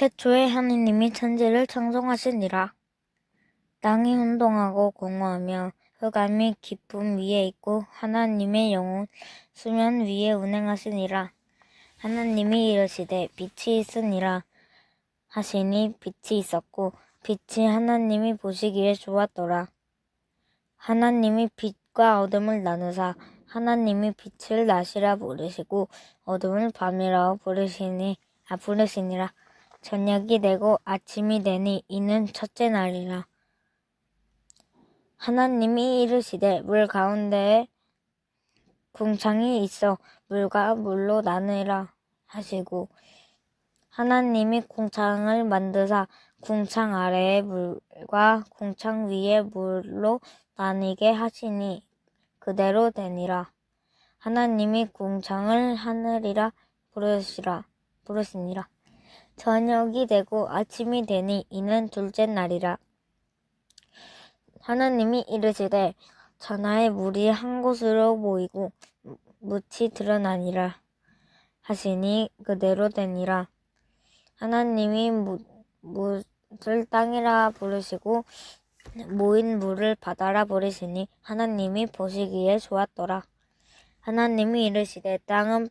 태초에 하느님이 천지를 창조하시니라. 땅이 혼동하고 공허하며 흑암이 깊음 위에 있고 하나님의 영혼 수면 위에 운행하시니라. 하나님이 이르시되 빛이 있으니라 하시니 빛이 있었고 빛이 하나님이 보시기에 좋았더라. 하나님이 빛과 어둠을 나누사 하나님이 빛을 낮이라 부르시고 어둠을 밤이라 부르시니 아 부르시니라. 저녁이 되고 아침이 되니 이는 첫째 날이라. 하나님이 이르시되 물 가운데에 궁창이 있어 물과 물로 나누라 하시고 하나님이 궁창을 만드사 궁창 아래의 물과 궁창 위의 물로 나뉘게 하시니 그대로 되니라. 하나님이 궁창을 하늘이라 부르시라 부르시니라. 저녁이 되고 아침이 되니 이는 둘째 날이라. 하나님이 이르시되 전하의 물이 한 곳으로 모이고 묻이 드러나니라 하시니 그대로 되니라. 하나님이 무- 물을 땅이라 부르시고 모인 물을 바다라 부르시니 하나님이 보시기에 좋았더라. 하나님이 이르시되 땅은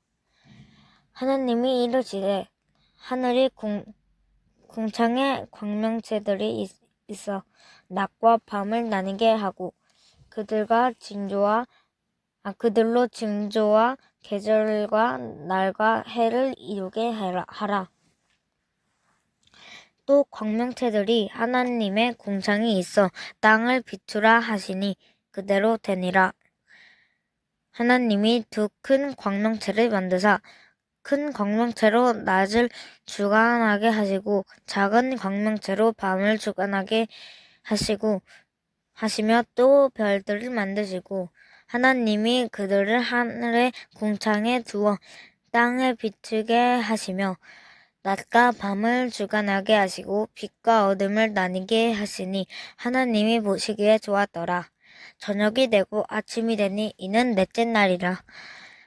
하나님이 이르시되 하늘이 궁, 궁창에 광명체들이 있, 있어 낮과 밤을 나뉘게 하고 그들과 징조와 아 그들로 징조와 계절과 날과 해를 이루게. 하라. 또 광명체들이 하나님의 궁창이 있어 땅을 비추라 하시니 그대로 되니라. 하나님이 두 큰 광명체를 만드사 큰 광명체로 낮을 주관하게 하시고 작은 광명체로 밤을 주관하게 하시고 하시며 또 별들을 만드시고 하나님이 그들을 하늘의 궁창에 두어 땅에 비추게 하시며 낮과 밤을 주관하게 하시고 빛과 어둠을 나뉘게 하시니 하나님이 보시기에 좋았더라. 저녁이 되고 아침이 되니 이는 넷째 날이라.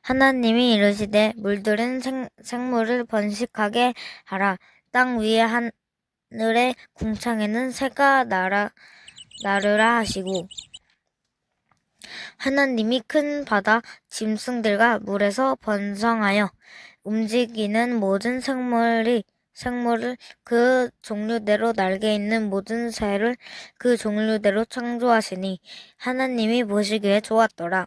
하나님이 이르시되 물들은 생, 생물을 번식하게 하라. 땅 위에 하늘의 궁창에는 새가 날아 나르라 하시고 하나님이 큰 바다 짐승들과 물에서 번성하여 움직이는 모든 생물이 생물을 그 종류대로 날개 있는 모든 새를 그 종류대로 창조하시니 하나님이 보시기에 좋았더라.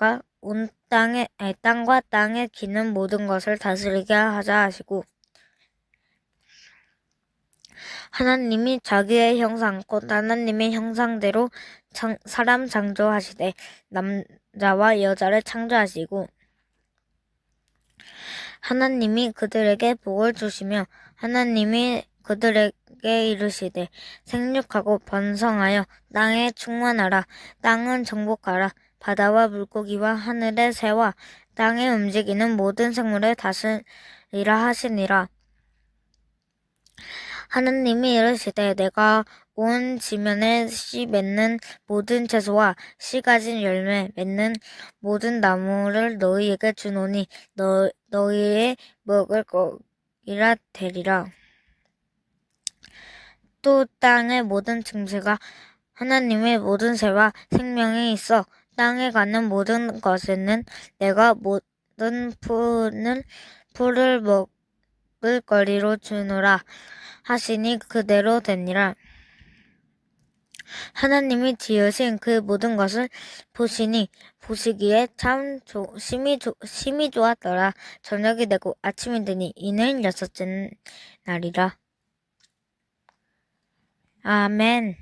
과 온 땅에 아니, 땅과 땅에 기는 모든 것을 다스리게 하자 하시고 하나님이 자기의 형상 곧 하나님의 형상대로 장, 사람 창조하시되 남자와 여자를 창조하시고 하나님이 그들에게 복을 주시며 하나님이 그들에게 이르시되 생육하고 번성하여 땅에 충만하라. 땅은 정복하라 바다와 물고기와 하늘의 새와 땅에 움직이는 모든 생물을 다스리라 하시니라 하나님이 이르시되 내가 온 지면에 씨 맺는 모든 채소와 씨 가진 열매 맺는 모든 나무를 너희에게 주노니 너, 너희의 먹을 거이라 되리라. 또 땅의 모든 짐승가 하나님의 모든 새와 생명이 있어 땅에 가는 모든 것에는 내가 모든 풀을 풀을 먹을 거리로 주노라 하시니 그대로 되니라. 하나님이 지으신 그 모든 것을 보시니 보시기에 참 조, 심히, 조, 심히 좋았더라. 저녁이 되고 아침이 되니 이는 여섯째 날이라. 아멘.